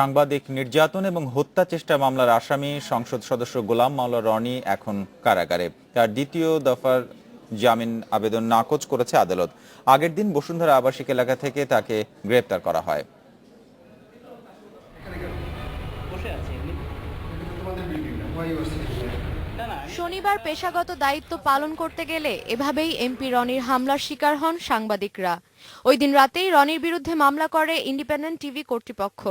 সাংবাদিক নির্যাতন এবং হত্যা চেষ্টা মামলার আসামি সংসদ সদস্য গোলাম মাওলা রনি এখন কারাগারে। তার দ্বিতীয় দফার জামিন আবেদন নাকচ করেছে আদালত। আগের দিন বসুন্ধরা আবাসিক এলাকা থেকে তাকে গ্রেপ্তার করা হয়। শনিবার পেশাগত দায়িত্ব পালন করতে গেলে এভাবেই এমপি রনির হামলার শিকার হন সাংবাদিকরা। ওই দিন রাতেই রনির বিরুদ্ধে মামলা করে ইন্ডিপেন্ডেন্ট টিভি কর্তৃপক্ষ।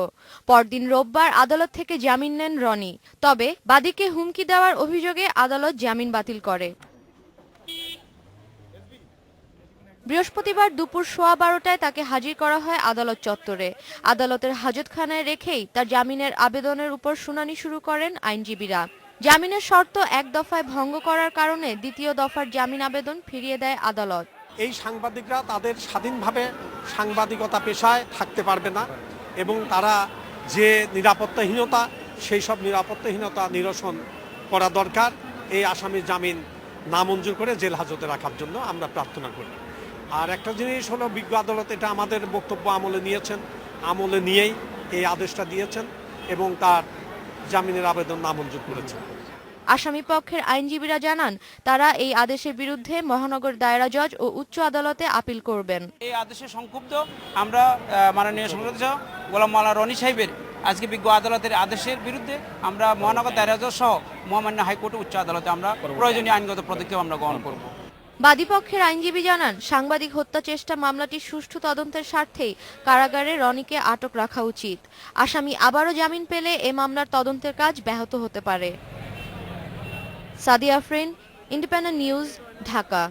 পরদিন রোববার আদালত থেকে জামিন নেন রনি। তবে বাদীকে হুমকি দেওয়ার অভিযোগে আদালত জামিন বাতিল করে। বৃহস্পতিবার দুপুর সোয়া বারোটায় তাকে হাজির করা হয় আদালত চত্বরে। আদালতের হাজতখানায় রেখেই তার জামিনের আবেদনের উপর শুনানি শুরু করেন আইনজীবীরা। জামিনের শর্ত এক দফায় ভঙ্গ করার কারণে দ্বিতীয় দফার জামিন আবেদন ফিরিয়ে দেয় আদালত। এই সাংবাদিকরা তাদের স্বাধীনভাবে সাংবাদিকতা পেশায় থাকতে পারবে না এবং তারা যে নিরাপত্তাহীনতা, সেই সব নিরাপত্তাহীনতা নিরসন করা দরকার। এই আসামির জামিন নামঞ্জুর করে জেল হাজতে রাখার জন্য আমরা প্রার্থনা করি। আর একটা জিনিস হলো, বিজ্ঞ আদালত এটা আমাদের বক্তব্য আমলে নিয়েছেন। আমলে নিয়েই এই আদেশটা দিয়েছেন এবং তার জামিনের আবেদন নামঞ্জুর করেছেন। আসামি পক্ষের আইনজীবীরা জানান তারা এই আদেশের বিরুদ্ধে মহানগর দায়রা জজ ও উচ্চ আদালতে আপিল করবেন। এই আদেশে সংক্ষুব্ধ আমরা মাননীয় সংসদ গোলাম মাওলা রনি সাহেবের আজকে বিজ্ঞ আদালতের আদেশের বিরুদ্ধে আমরা মহানগর দায়রা জজ সহ মহামান্য হাইকোর্ট উচ্চ আদালতে আমরা প্রয়োজনীয় আইনগত পদক্ষেপ আমরা গ্রহণ করব। বাদীপক্ষের আইনজীবী জানান, সাংবাদিক হত্যা চেষ্টা মামলাটি সুষ্ঠু তদন্তের স্বার্থেই কারাগারে রনিকে আটক রাখা উচিত। আসামি আবারও জামিন পেলে এ মামলার তদন্তের কাজ ব্যাহত হতে পারে। Sadia Afrin, Independent News, Dhaka.